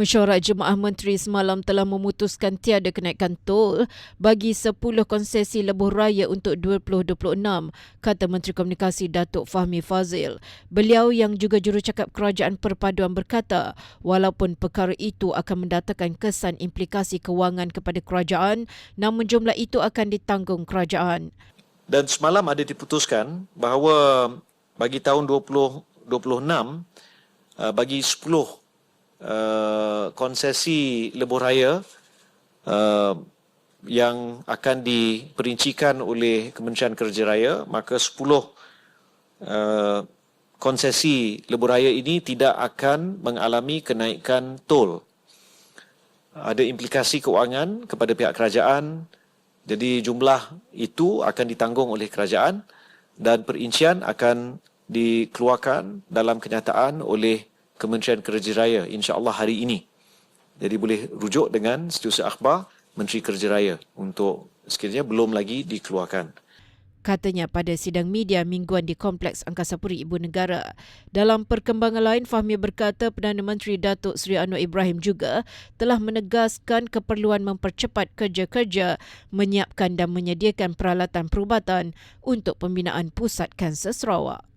Mesyuarat Jemaah Menteri semalam telah memutuskan tiada kenaikan tol bagi 10 konsesi lebuh raya untuk 2026, kata Menteri Komunikasi Datuk Fahmi Fazil. Beliau yang juga jurucakap Kerajaan Perpaduan berkata, walaupun perkara itu akan mendatangkan kesan implikasi kewangan kepada kerajaan, namun jumlah itu akan ditanggung kerajaan. Dan semalam ada diputuskan bahawa bagi tahun 2026, uh, bagi 10 Uh, konsesi lebuh raya uh, yang akan diperincikan oleh Kementerian Kerja Raya. Maka 10 uh, konsesi lebuh raya ini tidak akan mengalami kenaikan tol. Ada implikasi keuangan kepada pihak kerajaan. Jadi jumlah itu akan ditanggung oleh kerajaan dan perincian akan dikeluarkan dalam kenyataan oleh Kementerian Kerja Raya insya-Allah hari ini. Jadi boleh rujuk dengan setiausaha akhbar Menteri Kerja Raya untuk sekiranya belum lagi dikeluarkan. Katanya pada sidang media mingguan di Kompleks Angkasa Puri Ibu Negara. Dalam perkembangan lain, Fahmi berkata Perdana Menteri Datuk Seri Anwar Ibrahim juga telah menegaskan keperluan mempercepat kerja-kerja menyiapkan dan menyediakan peralatan perubatan untuk pembinaan Pusat Kanser Sarawak.